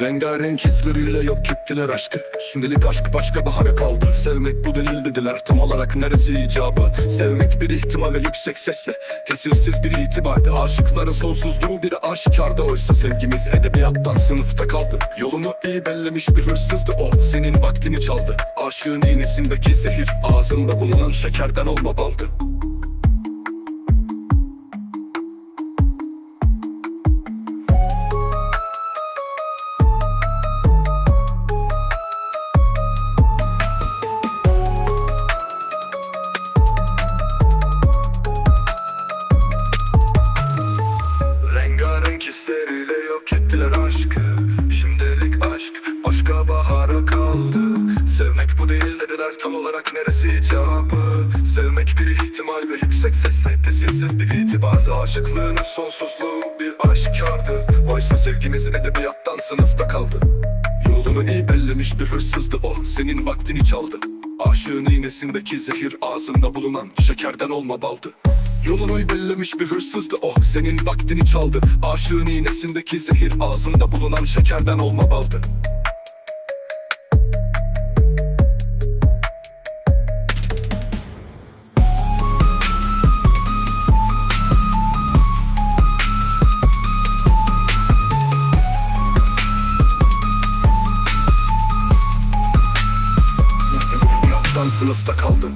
Rengarenk hisleriyle yok ettiler aşkı. Şimdilik aşk başka bahane kaldı. Sevmek bu değil dediler. Tam olarak neresi icabı? Sevmek bir ihtimalle yüksek sesle. Tesirsiz bir itibardı Aşıkların sonsuzluğu bir aşikardı. Oysa sevgimiz edebiyattan sınıfta kaldı. Yolunu iyi bellemiş bir hırsızdı. O Senin vaktini çaldı. Aşığın iğnesindeki zehir. Ağzında bulunan şekerden olma baldı Rengarenk hisleriyle yok ettiler aşkı. Şimdilik aşk başka bahara kaldı. Sevmek bu değil dediler tam olarak neresi icabı? Sevmek bir ihtimal ve yüksek sesle tesirsiz bir itibardı. Aşıklığın sonsuzluğu bir aşikardı. Oysa sevgimiz edebiyattan sınıfta kaldı. Yolunu iyi bellemiş bir hırsızdı o Senin vaktini çaldı. Aşığın iğnesindeki zehir ağzında bulunan şekerden olma baldı Yolunu bellemiş bir hırsızdı o. Senin vaktini çaldı. Aşığın iğnesindeki zehir ağzında bulunan şekerden olma baldı. Sınıfta kaldı